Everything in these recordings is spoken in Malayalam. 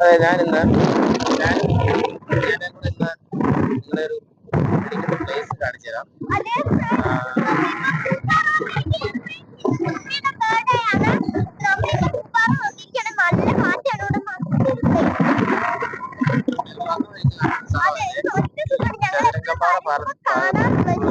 അതെ ഞാനിന്ന് ഞാൻ ഞാനും കൂടെ ഇന്ന് നിങ്ങളെ ഒരു പ്ലേസ് കാണിച്ചു തരാം അതെ. ആ,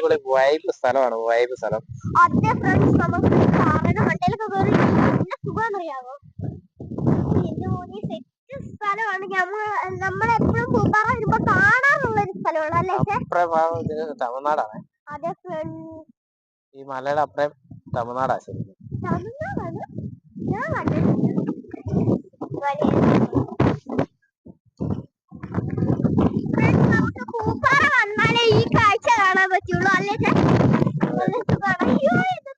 അടിപൊളി വൈബ് സ്ഥലമാണ് വൈബ് സ്ഥലം. അതെ ഫ്രണ്ട്സ് നമുക്ക് പാറയുടെ മണ്ടയിലൊക്കെ കയറി സുഖം സുഖമാണെന്നറിയാമോ എന്റെ മോനെ സെറ്റ് സ്ഥലമാണ് നമ്മൾ നമ്മളെപ്പോഴും പൂപ്പാറ വരുമ്പോ കാണാനുള്ള ഒരു സ്ഥലമാണ് അല്ലേ ഭാഗം തമിഴ്നാടാണ്. അതെ ഫ്രണ്ട്സ് ഈ മലയുടെ അപ്പുറം തമിഴ്നാടാ ശരിക്കും. തമിഴ്നാടാണ്? ഞാൻ കണ്ടിട്ടുണ്ട് പറ്റുള്ളൂ അല്ലേ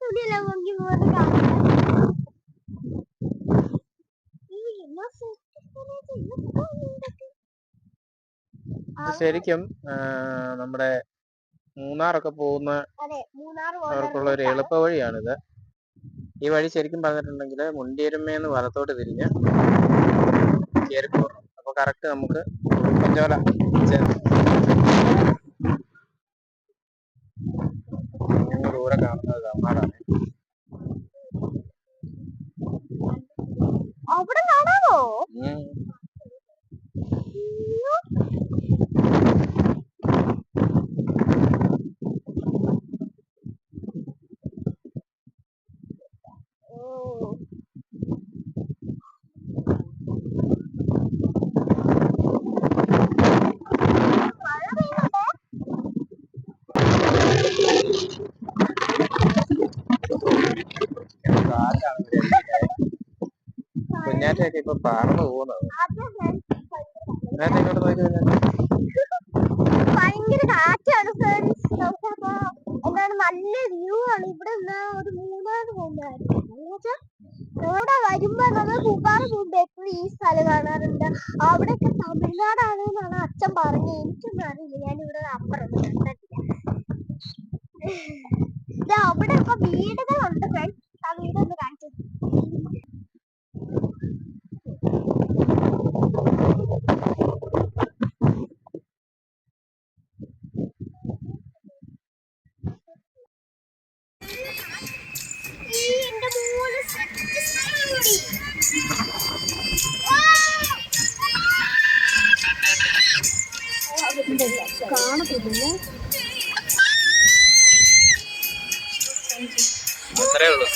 തുണിയെല്ലാം പൊങ്ങി പോകുന്നത്. ശരിക്കും നമ്മുടെ മൂന്നാറൊക്കെ പോകുന്ന അവർക്കുള്ള ഒരു എളുപ്പ വഴിയാണിത്. ഈ വഴി ശരിക്കും പറഞ്ഞിട്ടുണ്ടെങ്കിൽ മുണ്ടിയരുമേന്ന് വലത്തോട്ട് തിരിഞ്ഞ് കേറി പോകണം അപ്പൊ കറക്റ്റ് നമുക്ക് ഉടുമ്പൻചോല കുഞ്ഞാറ്റയൊക്കെ ഇപ്പൊ പറന്നു പോകുന്നത് ഭയങ്കര കാറ്റാണ് എന്താണ് നല്ല വ്യൂ ആണ്. ഇവിടെ നിന്ന് ഒരു മൂന്നാറ് പോകുന്നതായിരുന്നു വരുമ്പോ നമ്മൾ പൂപ്പാറ പോകുമ്പോ എപ്പോഴും ഈ സ്ഥലം കാണാറുണ്ട്. അവിടെയൊക്കെ തമിഴ്നാടാണ് എന്നാണ് അച്ഛൻ പറഞ്ഞത്. എനിക്കൊന്നും അറിയില്ല. ഞാൻ അപ്പുറം. കണ്ടിട്ടില്ല അവിടെ ഒക്കെ വീടുകളുണ്ട് കാണത്തില്ല അത്രേ ഉള്ളൂ